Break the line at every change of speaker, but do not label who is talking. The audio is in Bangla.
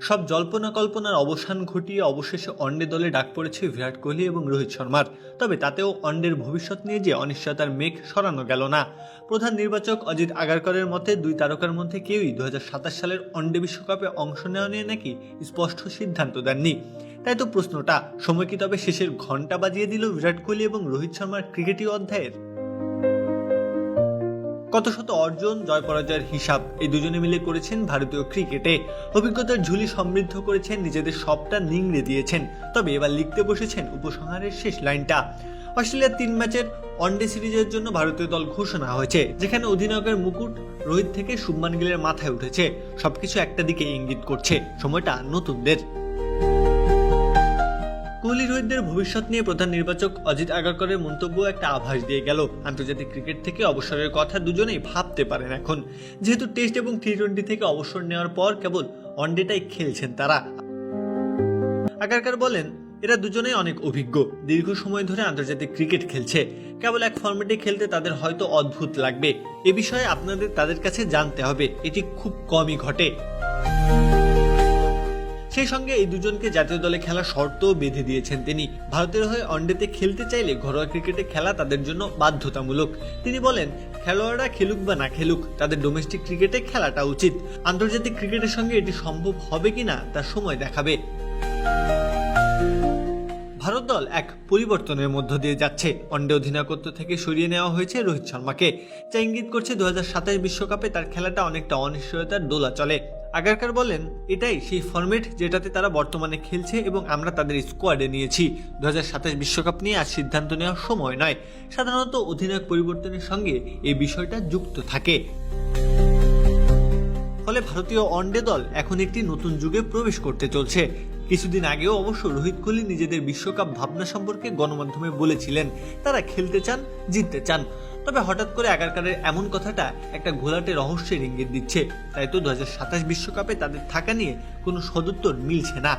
সব জল্পনা কল্পনার অবসান ঘটিয়ে অবশেষে ওয়ানডে দলে ডাক পড়েছে বিরাট কোহলি এবং রোহিত শর্মার। তবে তাতেও ওয়ানডের ভবিষ্যৎ নিয়ে যে অনিশ্চয়তার মেঘ সরানো গেল না। প্রধান নির্বাচক অজিত আগারকরের মতে, দুই তারকার মধ্যে কেউই দু হাজার সাতাশ সালের ওয়ানডে বিশ্বকাপে অংশ নেওয়া নিয়ে নাকি স্পষ্ট সিদ্ধান্ত দেননি। তাই তো প্রশ্নটা, সময় কি তবে শেষের ঘণ্টা বাজিয়ে দিল বিরাট কোহলি এবং রোহিত শর্মার ক্রিকেটীয় অধ্যায়ের? কত শত অর্জন, জয় পরাজয়ের হিসাব এই দুজনে মিলে করেছেন ভারতীয় ক্রিকেটে। অভিজ্ঞতার ঝুলি সমৃদ্ধ করেছেন, নিজেদের সবটা নিংড়ে দিয়েছেন। তবে এবার লিখতে বসেছেন উপসংহারের শেষ লাইনটা। অস্ট্রেলিয়ার তিন ম্যাচের ওয়ানডে সিরিজের জন্য ভারতীয় দল ঘোষণা হয়েছে, যেখানে অধিনায়কের মুকুট, রোহিত থেকে শুভমান গিলের মাথায় উঠেছে। সবকিছু একটা দিকে ইঙ্গিত করছে। সময়টা নতুনদের। কোহলি রোহিতদের ভবিষ্যৎ নিয়ে প্রধান নির্বাচক অজিত আগারকরের মন্তব্য একটা আভাস দিয়ে গেল। আন্তর্জাতিক ক্রিকেট থেকে অবসরের কথা দুজনেই ভাবতে পারেন এখন। যেহেতু টেস্ট এবং টি টোয়েন্টি থেকে অবসর নেওয়ার পর কেবল ওয়ানডেটাই খেলছেন তারা। আগারকার বলেন, এরা দুজনেই অনেক অভিজ্ঞ। দীর্ঘ সময় ধরে আন্তর্জাতিক ক্রিকেট খেলছে। কেবল এক ফর্মেটে খেলতে তাদের হয়তো অদ্ভুত লাগবে। এ বিষয়ে আপনাদের তাদের কাছে জানতে হবে। এটি খুব কমই ঘটে। সেই সঙ্গে এই দুজনকে জাতীয় দলে খেলা শর্তও বেঁধে দিয়েছেন তিনি। ভারতের হয়ে ওয়ানডেতে খেলতে চাইলে ঘরোয়া ক্রিকেটে খেলা তাদের জন্য বাধ্যতামূলক। তিনি বলেন, খেলোয়াড়রা খেলুক বা না খেলুক, তাদের ডোমেস্টিক ক্রিকেটে খেলাটা উচিত। আন্তর্জাতিক ক্রিকেটের সঙ্গে এটি সম্ভব হবে কিনা তা সময় দেখাবে। ভারত দল এক পরিবর্তনের মধ্য দিয়ে যাচ্ছে। ওয়ানডে অধিনায়কত্ব থেকে সরিয়ে নেওয়া হয়েছে রোহিত শর্মাকে। যা ইঙ্গিত করছে দু বিশ্বকাপে তার খেলাটা অনেকটা অনিশ্চয়তার দোলা চলে। আগারকার বলেন, এটাই সেই ফরম্যাট যেটাতে তারা বর্তমানে খেলছে এবং আমরা তাদের স্কোয়াডে নিয়েছি। দু বিশ্বকাপ নিয়ে আর সিদ্ধান্ত নেওয়ার সময় নয়। সাধারণত অধিনায়ক পরিবর্তনের সঙ্গে এই বিষয়টা যুক্ত থাকে। ফলে ভারতীয় ওয়ানডে দল এখন একটি নতুন যুগে প্রবেশ করতে চলছে। কিছুদিন আগেও অবশ্য রোহিত কোহলি নিজেদের বিশ্বকাপ ভাবনা সম্পর্কে গণমাধ্যমে বলেছিলেন, তারা খেলতে চান, জিততে চান। তবে হঠাৎ করে আগারকারের এমন কথাটা একটা ঘোলাটে রহস্যের ইঙ্গিত দিচ্ছে। তাই তো দু বিশ্বকাপে তাদের থাকা নিয়ে কোনো সদুত্তর মিলছে না।